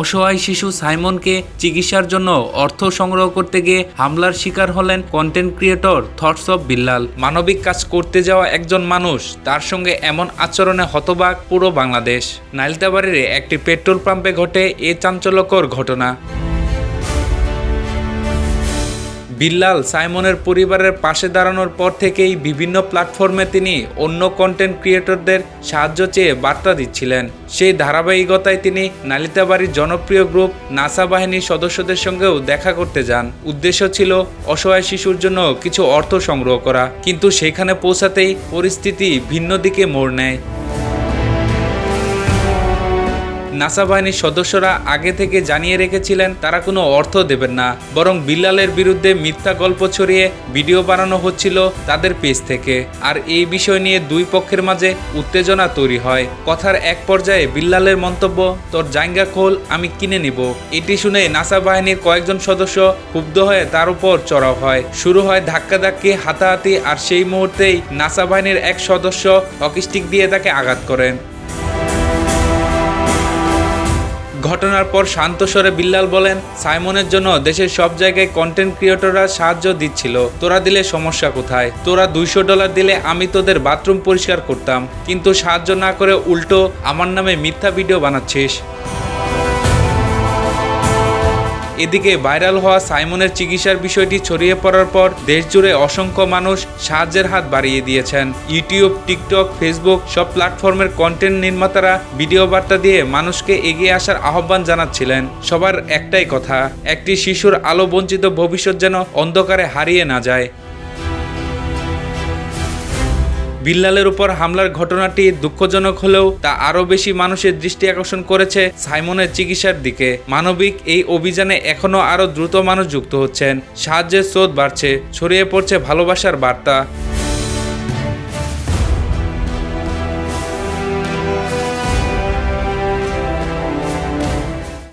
অসহায় শিশু সাইমনকে চিকিৎসার জন্য অর্থ সংগ্রহ করতে গিয়ে হামলার শিকার হলেন content creator thoughts of Billal মানবিক কাজ করতে যাওয়া একজন মানুষ, তার সঙ্গে এমন আচরণে হতবাক পুরো বাংলাদেশ। নাইলতাবাড়ির একটি পেট্রোল পাম্পে ঘটে এ চাঞ্চল্যকর ঘটনা। বিল্লাল সাইমনের পরিবারের পাশে দাঁড়ানোর পর থেকেই বিভিন্ন প্ল্যাটফর্মে তিনি অন্য কন্টেন্ট ক্রিয়েটরদের সাহায্য চেয়ে বার্তা দিচ্ছিলেন। সেই ধারাবাহিকতায় তিনি নালিতাবাড়ির জনপ্রিয় গ্রুপ নাসা বাহিনীর সদস্যদের সঙ্গেও দেখা করতে যান। উদ্দেশ্য ছিল অসহায় শিশুর জন্য কিছু অর্থ সংগ্রহ করা, কিন্তু সেখানে পৌঁছাতেই পরিস্থিতি ভিন্ন দিকে মোড় নেয়। নাসা বাহিনীর সদস্যরা আগে থেকে জানিয়ে রেখেছিলেন, তারা কোনো অর্থ দেবেন না। বরং বিল্লালের বিরুদ্ধে মিথ্যা গল্প ছড়িয়ে ভিডিও বানানো হচ্ছিল তাদের পেজ থেকে। আর এই বিষয় নিয়ে দুই পক্ষের মাঝে উত্তেজনা তৈরি হয়। কথার এক পর্যায়ে বিল্লালের মন্তব্য, তোর জাঙ্গা খোল, আমি কিনে নিব। এটি শুনে নাসা বাহিনীর কয়েকজন সদস্য ক্ষুব্ধ হয়ে তার উপর চড়াও হয়। শুরু হয় ধাক্কাধাক্কি হাতাহাতি, আর সেই মুহূর্তেই নাসা বাহিনীর এক সদস্য হকিস্টিক দিয়ে তাকে আঘাত করেন। ঘটনার পর শান্ত স্বরে বিল্লাল বলেন, সাইমনের জন্য দেশের সব জায়গায় কন্টেন্ট ক্রিয়েটররা সাহায্য দিচ্ছিল। তোরা দিলে সমস্যা কোথায়? তোরা দুইশো ডলার দিলে আমি তোদের বাথরুম পরিষ্কার করতাম। কিন্তু সাহায্য না করে উল্টো আমার নামে মিথ্যা ভিডিও বানাচ্ছিস। এদিকে ভাইরাল হওয়া সাইমনের চিকিৎসার বিষয়টি ছড়িয়ে পড়ার পর দেশজুড়ে অসংখ্য মানুষ সাহায্যের হাত বাড়িয়ে দিয়েছেন। ইউটিউব, টিকটক, ফেসবুক সব প্ল্যাটফর্মের কন্টেন্ট নির্মাতারা ভিডিও বার্তা দিয়ে মানুষকে এগিয়ে আসার আহ্বান জানাচ্ছিলেন। সবার একটাই কথা, একটি শিশুর আলো বঞ্চিত ভবিষ্যৎ যেন অন্ধকারে হারিয়ে না যায়। বিল্লালের উপর হামলার ঘটনাটি দুঃখজনক হলেও তা আরও বেশি মানুষের দৃষ্টি আকর্ষণ করেছে সাইমনের চিকিৎসার দিকে। মানবিক এই অভিযানে এখনও আরও দ্রুত মানুষ যুক্ত হচ্ছেন। সাহায্যের স্রোত বাড়ছে, ছড়িয়ে পড়ছে ভালোবাসার বার্তা।